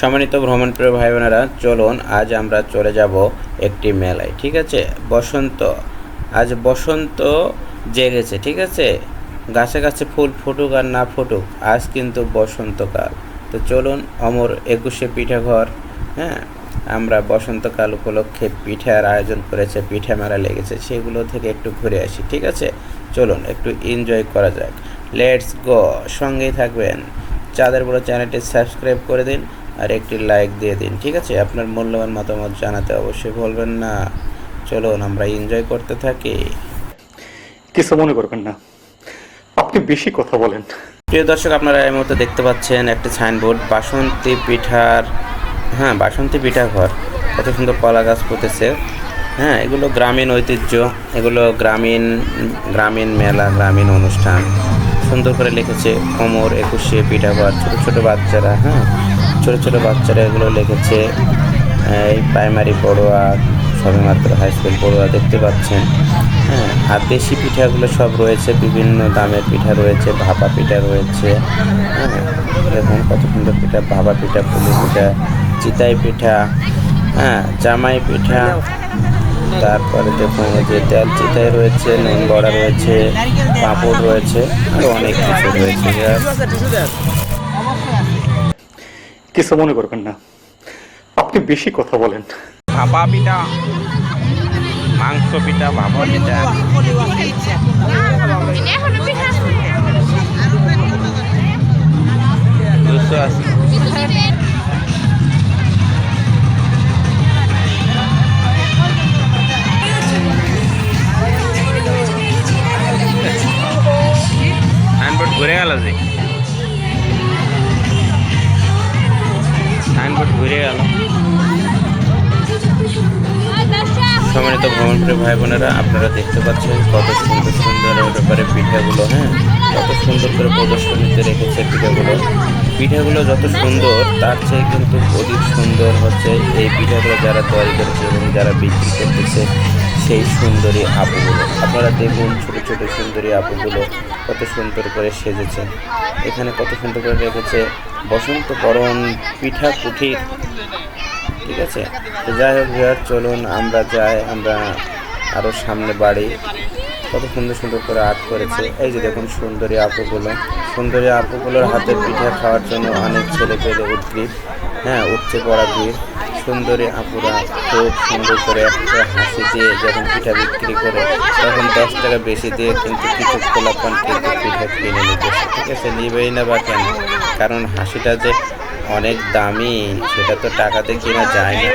সম্মানিত ভ্রমণপ্রিয় ভাই বোনেরা চলুন আজ আমরা চলে যাব একটি মেলায়, ঠিক আছে? বসন্ত, আজ বসন্ত জেগেছে, ঠিক আছে? গাছে গাছে ফুল ফুটুক আর না ফুটুক, আজ কিন্তু বসন্তকাল। তো চলুন অমর একুশে পিঠাঘর হ্যাঁ? আমরা বসন্তকাল উপলক্ষে পিঠার আয়োজন করেছে, পিঠা মেলা লেগেছে, সেগুলো থেকে একটু ঘুরে আসি, ঠিক আছে? চলুন একটু এনজয় করা যাক। লেটস গো সঙ্গেই থাকবেন। চাঁদের বড় চ্যানেলটি সাবস্ক্রাইব করে দিন আর একটি লাইক দিয়ে দিন ঠিক আছে? আপনার মূল্যবান মতামত জানাতে অবশ্যই বলবেন না। চলুন আমরা এনজয় করতে থাকি। কিছু মনে করবেন না। আপনি বেশি কথা বলেন। প্রিয় দর্শক আপনারা এই মুহূর্তে দেখতে পাচ্ছেন একটি সাইনবোর্ড বাসন্তী পিঠার হ্যাঁ বাসন্তী পিঠা ঘর। কত সুন্দর কলা গাছ পুঁতেছে। হ্যাঁ এগুলো গ্রামীণ ঐতিহ্য। এগুলো গ্রামীণ গ্রামীণ মেলা গ্রামীণ অনুষ্ঠান। সুন্দর করে লিখেছে কোমর একুশে পিঠা ঘর। ছোটো ছোটো বাচ্চারা হ্যাঁ। ছোটো ছোটো বাচ্চারা এগুলো লিখেছে। এই প্রাইমারি পড়ুয়া সবেমাত্র হাই স্কুল পড়ুয়া দেখতে পাচ্ছেন। হ্যাঁ আর দেশি পিঠাগুলো সব রয়েছে, বিভিন্ন দামের পিঠা রয়েছে, ভাপা পিঠা রয়েছে। হ্যাঁ দেখুন কত সুন্দর পিঠা, ভাপা পিঠা পুলি পিঠা, চিতাই পিঠা হ্যাঁ জামাই পিঠা। তারপরে দেখুন যে তেল চিতাই রয়েছে, নুন বড়া রয়েছে, পাঁপড় রয়েছে আরও অনেক কিছু রয়েছে। কিছু মনে করবেন না। আপনি বেশি কথা বলেন। ভাপা পিঠা মাংস পিঠা ভাপা পিঠা দুশো আশি। সাইনবোর্ড ঘুরে গেল। সম্মানিত করে ভাই বোনেরা আপনারা দেখতে পাচ্ছেন কত সুন্দর সুন্দর ব্যাপারে পিঠাগুলো হ্যাঁ? কত সুন্দর করে প্রদর্শনীতে রেখেছে পিঠাগুলো। পিঠাগুলো যত সুন্দর, তার চেয়ে কিন্তু অধিক সুন্দর হচ্ছে এই পিঠাগুলো যারা তৈরি করেছে এবং যারা বিক্রি করতেছে। সেই সুন্দরী আপুগুলো আপনারা দেখুন ছোট ছোট সুন্দরী আপুগুলো কত সুন্দর করে সেজেছে। এখানে কত সুন্দর করে রেখেছে বসন্ত বরণ পিঠা কুঠির ঠিক আছে? তো যাই হোক ভিউয়ার চলুন আমরা যাই, আমরা আরও সামনে বাড়ি। কত সুন্দর সুন্দর করে আর্ট করেছে। এই যে দেখুন সুন্দরী আপুগুলো সুন্দরী আপুগুলোর হাতে পিঠা খাওয়ার জন্য অনেক ছেলে পেলে উদ্গ্রীব হ্যাঁ উঠছে পড়া ভিড়। সুন্দরী আপুরা খুব সুন্দর করে একটা হাসি দিয়ে যখন পিঠা বিক্রি করে, তখন দশ টাকা বেশি দিয়ে কিন্তু কিছু খোলাপন কিন্তু পিঠা কিনে নিতে ঠিক আছে, নিবেই না বা কেন? কারণ হাসিটা যে অনেক দামি, সেটা তো টাকাতে কেনা যায় না।